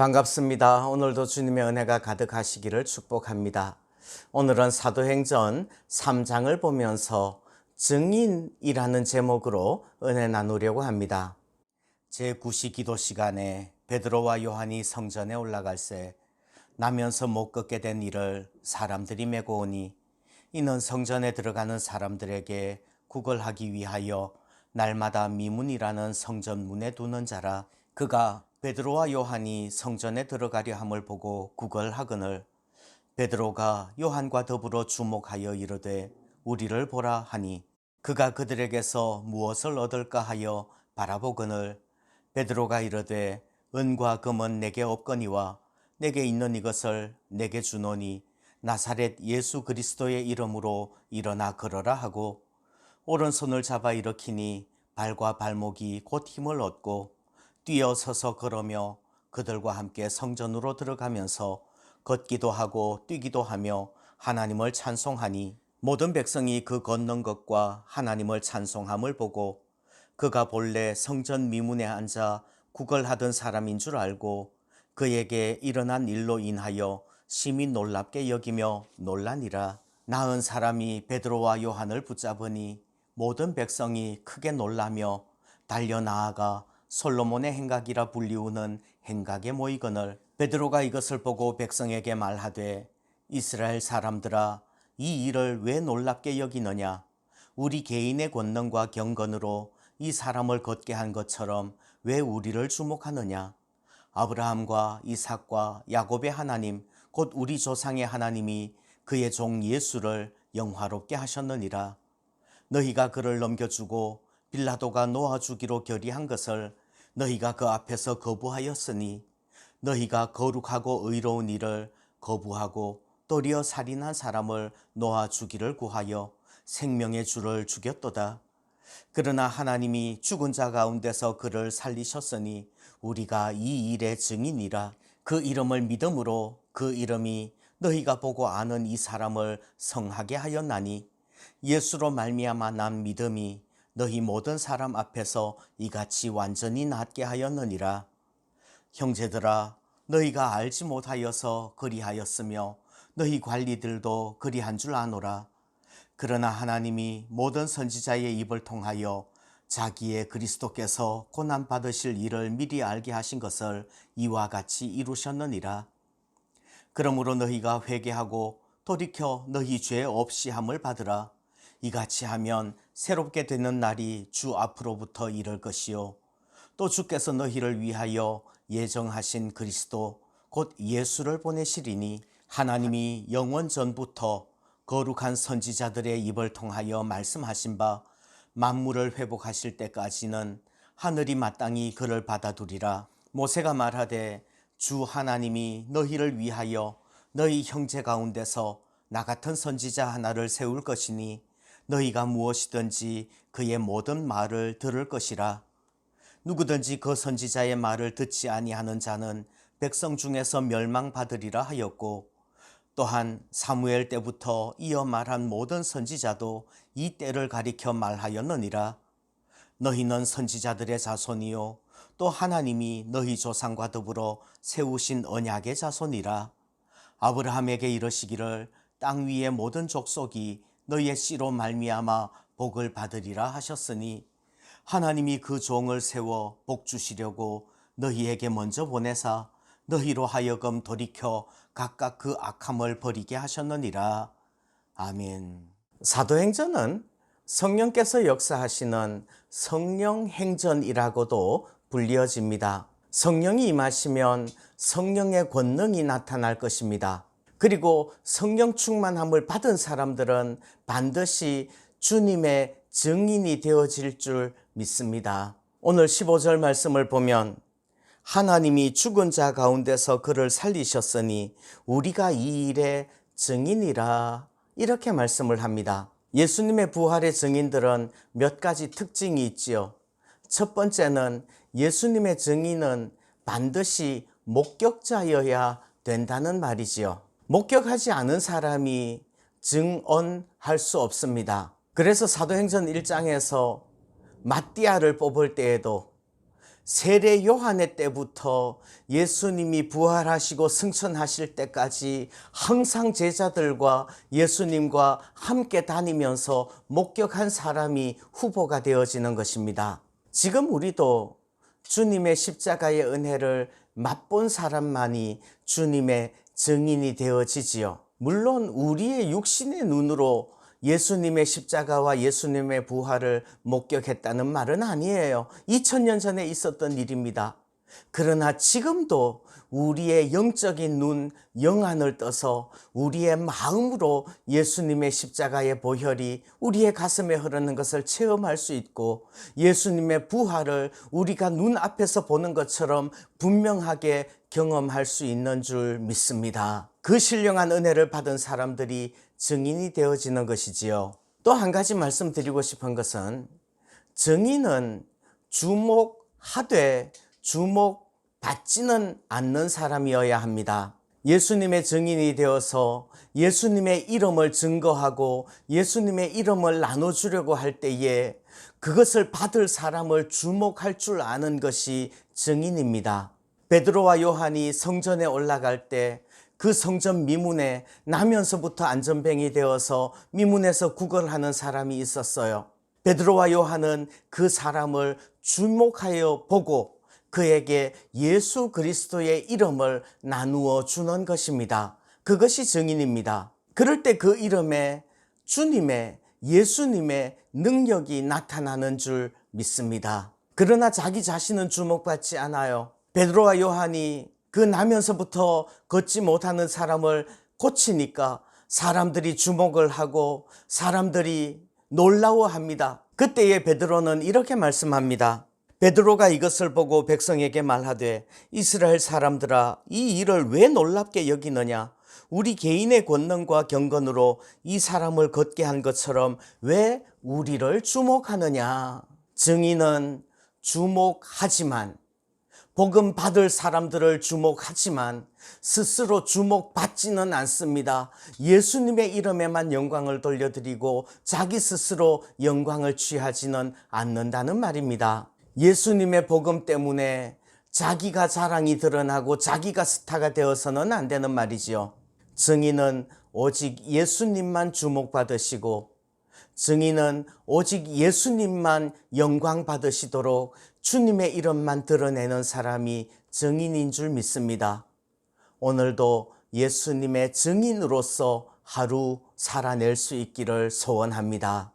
반갑습니다. 오늘도 주님의 은혜가 가득하시기를 축복합니다. 오늘은 사도행전 3장을 보면서 증인이라는 제목으로 은혜 나누려고 합니다. 제9시 기도 시간에 베드로와 요한이 성전에 올라갈새 나면서 못 걷게 된 이를 사람들이 메고 오니 이는 성전에 들어가는 사람들에게 구걸하기 위하여 날마다 미문이라는 성전 문에 두는 자라 그가 베드로와 요한이 성전에 들어가려 함을 보고 구걸하거늘 베드로가 요한과 더불어 주목하여 이르되 우리를 보라 하니 그가 그들에게서 무엇을 얻을까 하여 바라보거늘 베드로가 이르되 은과 금은 내게 없거니와 내게 있는 이것을 내게 주노니 나사렛 예수 그리스도의 이름으로 일어나 걸어라 하고 오른손을 잡아 일으키니 발과 발목이 곧 힘을 얻고 뛰어서서 걸으며 그들과 함께 성전으로 들어가면서 걷기도 하고 뛰기도 하며 하나님을 찬송하니 모든 백성이 그 걷는 것과 하나님을 찬송함을 보고 그가 본래 성전 미문에 앉아 구걸하던 사람인 줄 알고 그에게 일어난 일로 인하여 심히 놀랍게 여기며 놀라니라. 나은 사람이 베드로와 요한을 붙잡으니 모든 백성이 크게 놀라며 달려 나아가 솔로몬의 행각이라 불리우는 행각에 모이거늘 베드로가 이것을 보고 백성에게 말하되 이스라엘 사람들아 이 일을 왜 놀랍게 여기느냐? 우리 개인의 권능과 경건으로 이 사람을 걷게 한 것처럼 왜 우리를 주목하느냐? 아브라함과 이삭과 야곱의 하나님 곧 우리 조상의 하나님이 그의 종 예수를 영화롭게 하셨느니라. 너희가 그를 넘겨주고 빌라도가 놓아주기로 결의한 것을 너희가 그 앞에서 거부하였으니 너희가 거룩하고 의로운 일을 거부하고 도리어 살인한 사람을 놓아 주기를 구하여 생명의 주를 죽였도다. 그러나 하나님이 죽은 자 가운데서 그를 살리셨으니 우리가 이 일의 증인이라 그 이름을 믿음으로 그 이름이 너희가 보고 아는 이 사람을 성하게 하였나니 예수로 말미암아 난 믿음이 너희 모든 사람 앞에서 이같이 완전히 낫게 하였느니라. 형제들아 너희가 알지 못하여서 그리하였으며 너희 관리들도 그리한 줄 아노라. 그러나 하나님이 모든 선지자의 입을 통하여 자기의 그리스도께서 고난 받으실 일을 미리 알게 하신 것을 이와 같이 이루셨느니라. 그러므로 너희가 회개하고 돌이켜 너희 죄 없이 함을 받으라. 이같이 하면 새롭게 되는 날이 주 앞으로부터 이를 것이요. 또 주께서 너희를 위하여 예정하신 그리스도 곧 예수를 보내시리니 하나님이 영원 전부터 거룩한 선지자들의 입을 통하여 말씀하신 바 만물을 회복하실 때까지는 하늘이 마땅히 그를 받아두리라. 모세가 말하되 주 하나님이 너희를 위하여 너희 형제 가운데서 나 같은 선지자 하나를 세울 것이니 너희가 무엇이든지 그의 모든 말을 들을 것이라. 누구든지 그 선지자의 말을 듣지 아니하는 자는 백성 중에서 멸망받으리라 하였고 또한 사무엘 때부터 이어 말한 모든 선지자도 이 때를 가리켜 말하였느니라. 너희는 선지자들의 자손이요 또 하나님이 너희 조상과 더불어 세우신 언약의 자손이라. 아브라함에게 이르시기를 땅 위의 모든 족속이 너희의 씨로 말미암아 복을 받으리라 하셨으니 하나님이 그 종을 세워 복 주시려고 너희에게 먼저 보내사 너희로 하여금 돌이켜 각각 그 악함을 버리게 하셨느니라. 아멘. 사도행전은 성령께서 역사하시는 성령 행전이라고도 불리어집니다. 성령이 임하시면 성령의 권능이 나타날 것입니다. 그리고 성령 충만함을 받은 사람들은 반드시 주님의 증인이 되어질 줄 믿습니다. 오늘 15절 말씀을 보면 하나님이 죽은 자 가운데서 그를 살리셨으니 우리가 이 일의 증인이라 이렇게 말씀을 합니다. 예수님의 부활의 증인들은 몇 가지 특징이 있지요. 첫 번째는 예수님의 증인은 반드시 목격자여야 된다는 말이지요. 목격하지 않은 사람이 증언할 수 없습니다. 그래서 사도행전 1장에서 마띠아를 뽑을 때에도 세례 요한의 때부터 예수님이 부활하시고 승천하실 때까지 항상 제자들과 예수님과 함께 다니면서 목격한 사람이 후보가 되어지는 것입니다. 지금 우리도 주님의 십자가의 은혜를 맛본 사람만이 주님의 증인이 되어지지요. 물론 우리의 육신의 눈으로 예수님의 십자가와 예수님의 부활을 목격했다는 말은 아니에요. 2000년 전에 있었던 일입니다. 그러나 지금도 우리의 영적인 눈, 영안을 떠서 우리의 마음으로 예수님의 십자가의 보혈이 우리의 가슴에 흐르는 것을 체험할 수 있고 예수님의 부활을 우리가 눈앞에서 보는 것처럼 분명하게 경험할 수 있는 줄 믿습니다. 그 신령한 은혜를 받은 사람들이 증인이 되어지는 것이지요. 또 한 가지 말씀드리고 싶은 것은 증인은 주목하되 주목받지는 않는 사람이어야 합니다. 예수님의 증인이 되어서 예수님의 이름을 증거하고 예수님의 이름을 나눠주려고 할 때에 그것을 받을 사람을 주목할 줄 아는 것이 증인입니다. 베드로와 요한이 성전에 올라갈 때 그 성전 미문에 나면서부터 안전뱅이 되어서 미문에서 구걸하는 사람이 있었어요. 베드로와 요한은 그 사람을 주목하여 보고 그에게 예수 그리스도의 이름을 나누어 주는 것입니다. 그것이 증인입니다. 그럴 때 그 이름에 주님의 예수님의 능력이 나타나는 줄 믿습니다. 그러나 자기 자신은 주목받지 않아요. 베드로와 요한이 그 나면서부터 걷지 못하는 사람을 고치니까 사람들이 주목을 하고 사람들이 놀라워합니다. 그때에 베드로는 이렇게 말씀합니다. 베드로가 이것을 보고 백성에게 말하되 이스라엘 사람들아 이 일을 왜 놀랍게 여기느냐 우리 개인의 권능과 경건으로 이 사람을 걷게 한 것처럼 왜 우리를 주목하느냐 증인은 주목하지만 복음 받을 사람들을 주목하지만 스스로 주목받지는 않습니다. 예수님의 이름에만 영광을 돌려드리고 자기 스스로 영광을 취하지는 않는다는 말입니다. 예수님의 복음 때문에 자기가 자랑이 드러나고 자기가 스타가 되어서는 안 되는 말이지요. 증인은 오직 예수님만 주목받으시고 증인은 오직 예수님만 영광 받으시도록 주님의 이름만 드러내는 사람이 증인인 줄 믿습니다. 오늘도 예수님의 증인으로서 하루 살아낼 수 있기를 소원합니다.